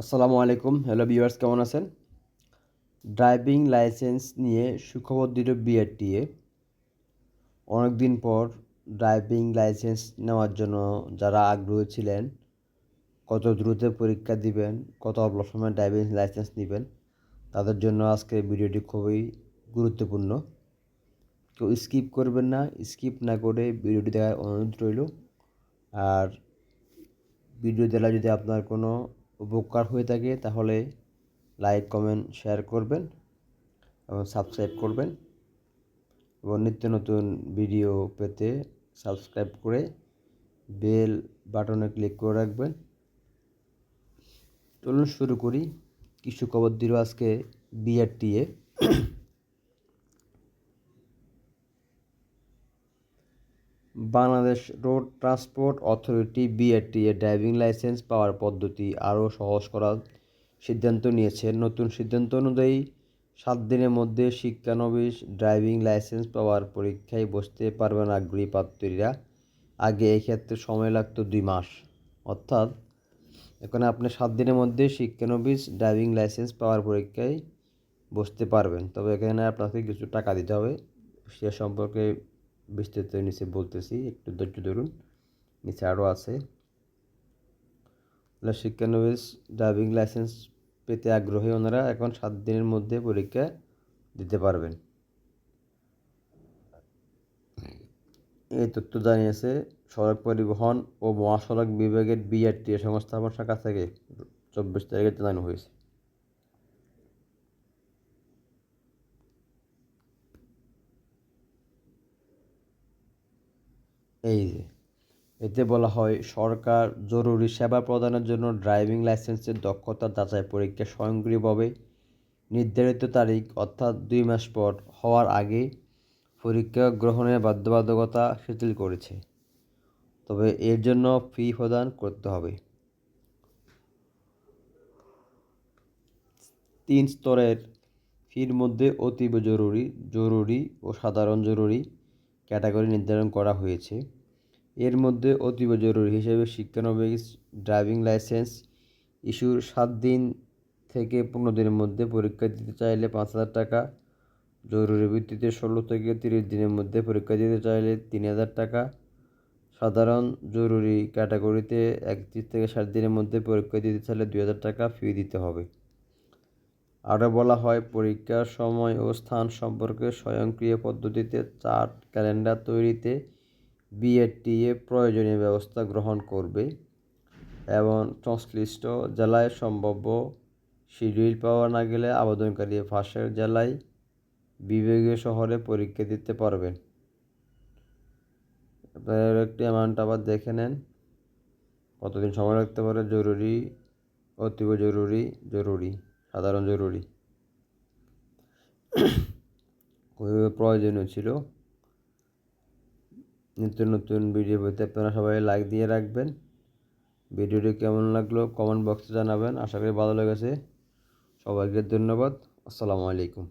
আসসালামু আলাইকুম। Hello viewers, কেমন আছেন? ড্রাইভিং লাইসেন্স নিয়ে সুখবর দিল বিআরটিএ। অনেক দিন পর ড্রাইভিং লাইসেন্স নেওয়ার জন্য যারা আগ্রহী ছিলেন, কত দ্রুত পরীক্ষা দিবেন, কত অল্প সময় ড্রাইভিং লাইসেন্স নেবেন, তাদের জন্য আজকে ভিডিওটি খুবই গুরুত্বপূর্ণ। কেউ স্কিপ করবেন না, স্কিপ না করে ভিডিওটি দেখার অনুরোধ রইল। আর ভিডিও দেওয়া যদি আপনার কোনো উপকার হয়ে থাকে, তাহলে লাইক কমেন্ট শেয়ার করবেন এবং সাবস্ক্রাইব করবেন। এবং নিত্য নতুন ভিডিও পেতে সাবস্ক্রাইব করে বেল বাটনে ক্লিক করে রাখবেন। চলুন শুরু করি। কিছু খবর দিল আজকে BRTA Bangladesh road transport authority BRTA driving licence পাওয়ার পদ্ধতি আরও সহজ করার সিদ্ধান্ত নিয়েছে। নতুন সিদ্ধান্ত অনুযায়ী, সাত দিনের মধ্যে শিক্ষানবিশ ড্রাইভিং লাইসেন্স পাওয়ার পরীক্ষায় বসতে পারবেন আগ্রহী প্রার্থীরা আগে এই ক্ষেত্রে সময় লাগতো দুই মাস। অর্থাৎ, এখানে আপনি সাত দিনের মধ্যে শিক্ষানবিশ ড্রাইভিং লাইসেন্স পাওয়ার পরীক্ষায় বসতে পারবেন। তবে এখানে আপনাকে কিছু টাকা দিতে হবে। সে সম্পর্কে বিস্তারিত নিচে বলতেছি, একটু ধৈর্য ধরুন। নিচে আরও আছে। শিক্ষানবিশ ড্রাইভিং লাইসেন্স পেতে আগ্রহী ওনারা এখন সাত দিনের মধ্যে পরীক্ষা দিতে পারবেন। এই তথ্য জানিয়েছে সড়ক পরিবহন ও মহাসড়ক বিভাগের বিআরটি সংস্থাপন শাখা থেকে চব্বিশ তারিখে জানানো হয়েছে। এই যে, এতে বলা হয় সরকার জরুরি সেবা প্রদানের জন্য ড্রাইভিং লাইসেন্সের দক্ষতা যাচাই পরীক্ষা স্বয়ংক্রিয়ভাবে নির্ধারিত তারিখ অর্থাৎ দুই মাস পর হওয়ার আগে পরীক্ষা গ্রহণের বাধ্যবাধকতা শিথিল করেছে। তবে এর জন্য ফি প্রদান করতে হবে। তিন স্তরের ফির মধ্যে অতীব জরুরি জরুরি ও সাধারণ জরুরি ক্যাটাগরি নির্ধারণ করা হয়েছে। এর মধ্যে অতীব জরুরি হিসেবে শিক্ষানবিশ ড্রাইভিং লাইসেন্স ইস্যুর সাত দিন থেকে পনেরো দিনের মধ্যে পরীক্ষা দিতে চাইলে পাঁচ হাজার টাকা। জরুরি ভিত্তিতে ষোলো থেকে তিরিশ দিনের মধ্যে পরীক্ষা দিতে চাইলে তিন হাজার টাকা। সাধারণ জরুরি ক্যাটাগরিতে একত্রিশ থেকে ষাট দিনের মধ্যে পরীক্ষা দিতে চাইলে দুই হাজার টাকা ফি দিতে হবে। আরও বলা হয়, পরীক্ষার সময় ও স্থান সম্পর্কে স্বয়ংক্রিয় পদ্ধতিতে চার্ট ক্যালেন্ডার তৈরিতে বিএটিএ প্রয়োজনীয় ব্যবস্থা গ্রহণ করবে এবং সংশ্লিষ্ট জেলায় সম্ভাব্য শিডিউল পাওয়া না গেলে আবেদনকারী পাশের জেলায় বিভাগীয় শহরে পরীক্ষা দিতে পারবেন। আপনার একটি অ্যামাউন্ট আবার দেখে নেন। কতদিন সময় লাগতে পারে? জরুরি, অতীব জরুরি জরুরি, সাধারণ জরুরি। প্রয়োজনীয় ছিল। নিত্য নতুন ভিডিও পেতে আপনারা সবাই লাইক দিয়ে রাখবেন। ভিডিওটি কেমন লাগল কমেন্ট বক্সে জানাবেন। আশা করি ভালো লেগেছে। সবাইকে ধন্যবাদ। আসসালামু আলাইকুম।